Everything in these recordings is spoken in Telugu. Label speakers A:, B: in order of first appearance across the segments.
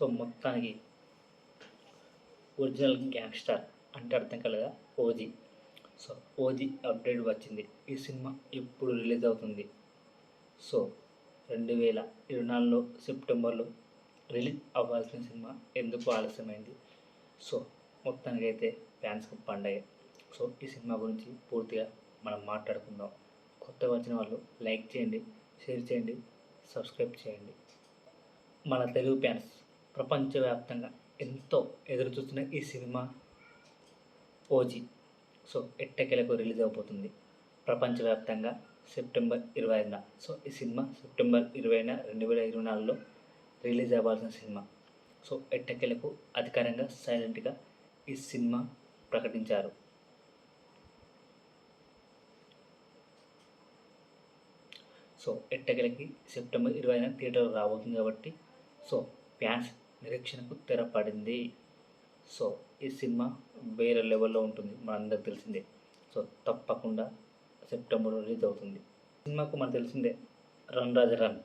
A: సో మొత్తానికి ఒరిజినల్ గ్యాంగ్స్టర్ అంటే అర్థం కలగా ఓజీ. సో ఓజీ అప్డేట్ వచ్చింది. ఈ సినిమా ఎప్పుడు రిలీజ్ అవుతుంది? సో రెండు వేల ఇరవై నాలుగులో సెప్టెంబర్లో రిలీజ్ అవ్వాల్సిన సినిమా ఎందుకు ఆలస్యమైంది? సో మొత్తానికి అయితే ఫ్యాన్స్కి పండగ. సో ఈ సినిమా గురించి పూర్తిగా మనం మాట్లాడుకుందాం. కొత్తగా వచ్చిన వాళ్ళు లైక్ చేయండి షేర్ చేయండి సబ్స్క్రైబ్ చేయండి. మన తెలుగు ఫ్యాన్స్ ప్రపంచవ్యాప్తంగా ఎంతో ఎదురు చూస్తున్న ఈ సినిమా ఓజీ. సో ఎట్టకెలకు రిలీజ్ అవబోతుంది. ప్రపంచవ్యాప్తంగా సెప్టెంబర్ ఇరవై ఐదున సో ఈ సినిమా సెప్టెంబర్ ఇరవైన రెండు వేల ఇరవై నాలుగులో రిలీజ్ అవ్వాల్సిన సినిమా. సో ఎట్టకెలకు అధికారంగా సైలెంట్గా ఈ సినిమా ప్రకటించారు. సో ఎట్టకెలకి సెప్టెంబర్ ఇరవైన థియేటర్ రాబోతుంది కాబట్టి సో ఫ్యాన్స్ నిరీక్షణకు తెరపడింది. సో ఈ సినిమా వేరే లెవెల్లో ఉంటుంది. మనందరికి తెలిసిందే. సో తప్పకుండా సెప్టెంబర్ రిలీజ్ అవుతుంది. సినిమాకు మనకు తెలిసిందే run Raja run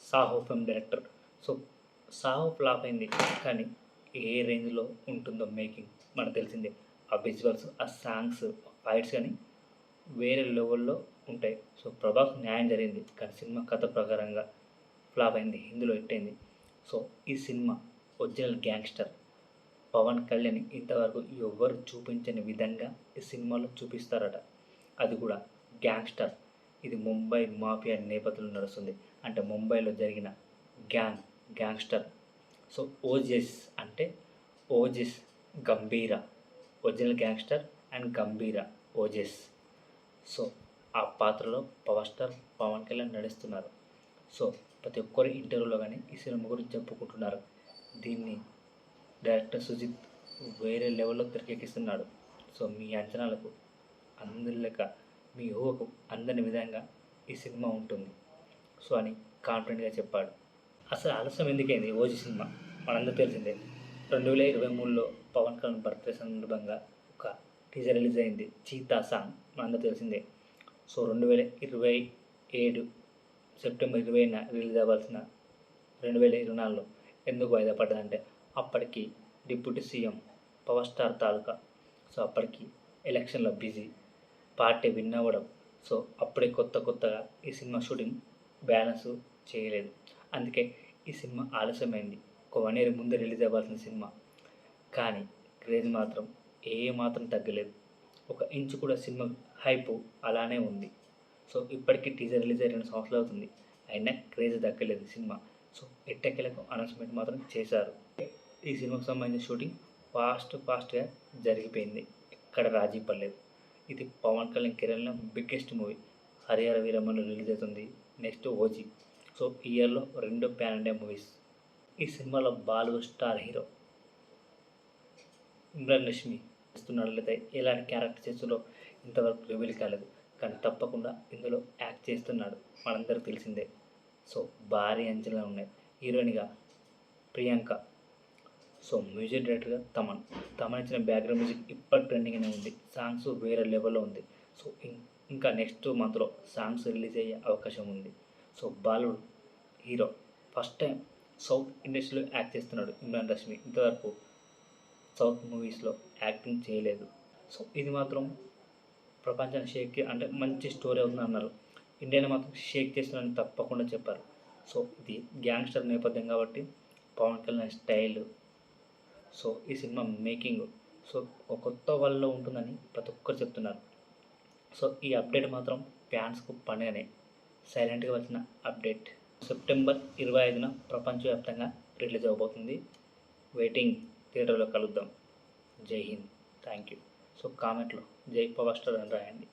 A: Saaho film director. So Saaho flop అయింది. కానీ ఏ రేంజ్లో ఉంటుందో మేకింగ్ మనకు తెలిసిందే. ఆ విజువల్స్ ఆ సాంగ్స్ ఫైట్స్ కానీ వేరే లెవెల్లో ఉంటాయి. సో ప్రభాస్ న్యాయం జరిగింది. కానీ సినిమా కథ ప్రకారంగా ఫ్లాప్ అయింది. హిందీలో ఎట్టయింది సో ఈ cinema original gangster. Pawan Kalyan ఇంతవరకు ఎవ్వరు చూపించని విధంగా ఈ సినిమాలో చూపిస్తారట. అది కూడా గ్యాంగ్స్టర్. ఇది ముంబై మాఫియా నేపథ్యంలో నడుస్తుంది. అంటే ముంబైలో జరిగిన గ్యాంగ్ గ్యాంగ్స్టర్. సో ఓజెస్ అంటే ఓజెస్ గంభీర. Original gangster and Gambheera ఓజెస్. So ఆ పాత్రలో పవర్ స్టార్ పవన్ కళ్యాణ్ నడుస్తున్నారు. సో ప్రతి ఒక్కరు ఇంటర్వ్యూలో కానీ ఈ సినిమా గురించి చెప్పుకుంటున్నారు. దీన్ని డైరెక్టర్ సుజిత్ వేరే లెవెల్లో తెరకెక్కిస్తున్నాడు. సో మీ అంచనాలకు అందరి మీ ఊహకు అందని విధంగా ఈ సినిమా ఉంటుంది. సో అని కాన్ఫిడెంట్గా చెప్పాడు. అసలు ఆలస్యం ఎందుకైంది ఓజీ సినిమా? మనందరూ తెలిసిందే. రెండు వేల ఇరవై మూడులో పవన్ కళ్యాణ్ బర్త్డే సందర్భంగా ఒక టీజర్ రిలీజ్ అయింది. Cheetah song. మనందరూ తెలిసిందే. సో రెండు వేల ఇరవై ఏడు సెప్టెంబర్ ఇరవైన రిలీజ్ అవ్వాల్సిన రెండు వేల ఇరవై నాలుగులో ఎందుకు వాయిదా పడ్డదంటే అప్పటికి డిప్యూటీ సీఎం పవర్ స్టార్ తాలూకా. సో అప్పటికి ఎలక్షన్లో బిజీ. పార్టీ విన్ అవ్వడం. సో అప్పుడే కొత్త కొత్తగా ఈ సినిమా షూటింగ్ బ్యాలెన్స్ చేయలేదు. అందుకే ఈ సినిమా ఆలస్యమైంది. ఒక వన్ ఇయర్ ముందే రిలీజ్ అవ్వాల్సిన సినిమా. కానీ క్రేజ్ మాత్రం ఏ మాత్రం తగ్గలేదు. ఒక ఇంచు కూడా సినిమా హైప్ అలానే ఉంది. సో ఇప్పటికీ టీజర్ రిలీజ్ అయ్యి రెండు సంవత్సరాలు అవుతుంది. అయినా క్రేజ్ తగ్గలేదు సినిమా. సో ఎట్టెక్కలకు అనౌన్స్మెంట్ మాత్రం చేశారు. ఈ సినిమాకు సంబంధించిన షూటింగ్ ఫాస్ట్ ఫాస్ట్గా జరిగిపోయింది. ఎక్కడ రాజీ పడలేదు. ఇది పవన్ కళ్యాణ్ కెరీర్లో బిగ్గెస్ట్ మూవీ. హరిహర వీరమ్మలో రిలీజ్ అవుతుంది నెక్స్ట్ ఓజీ. సో ఇయర్లో రెండు ప్యాన్ ఇండియా మూవీస్. ఈ సినిమాలో Bollywood star hero Imran Rashmi ఇస్తున్నాడు లేదా ఎలాంటి క్యారెక్టర్ చేస్తుందో ఇంతవరకు రివీల్ కాలేదు. కానీ తప్పకుండా ఇందులో యాక్ట్ చేస్తున్నాడు. మనందరికి తెలిసిందే. సో భారీ అంచనాలు ఉన్నాయి. హీరోయిన్గా ప్రియాంక. సో మ్యూజిక్ డైరెక్టర్గా తమన్. తమన్ ఇచ్చిన బ్యాక్గ్రౌండ్ మ్యూజిక్ ఇప్పటి ట్రెండింగ్నే ఉంది. సాంగ్స్ వేరే లెవెల్లో ఉంది. సో ఇంకా నెక్స్ట్ మంత్లో సాంగ్స్ రిలీజ్ అయ్యే అవకాశం ఉంది. So Bollywood hero first time south ఇండస్ట్రీలో యాక్ట్ చేస్తున్నాడు ఇమ్రాన్ రష్మి. ఇంతవరకు సౌత్ మూవీస్లో యాక్టింగ్ చేయలేదు. సో ఇది మాత్రం ప్రపంచాన్ని షేక్ అంటే మంచి స్టోరీ అవుతుంది అన్నారు ఇండియాని మాత్రం షేక్ చేస్తుందని తప్పకుండా చెప్పారు. సో ఇది గ్యాంగ్స్టర్ నేపథ్యం కాబట్టి పవన్ కళ్యాణ్ స్టైల్. సో ఈ సినిమా మేకింగ్. సో ఒక కొత్త వాళ్ళలో ఉంటుందని ప్రతి ఒక్కరు చెప్తున్నారు. సో ఈ అప్డేట్ మాత్రం ఫ్యాన్స్కు పండుగనే. సైలెంట్గా వచ్చిన అప్డేట్. సెప్టెంబర్ ఇరవై ఐదున ప్రపంచవ్యాప్తంగా రిలీజ్ అవబోతుంది. వెయిటింగ్ థియేటర్లో కలుద్దాం. జై హింద్. థ్యాంక్ యూ సో కామెంట్లో జై పవర్ స్టార్ అని రాయండి.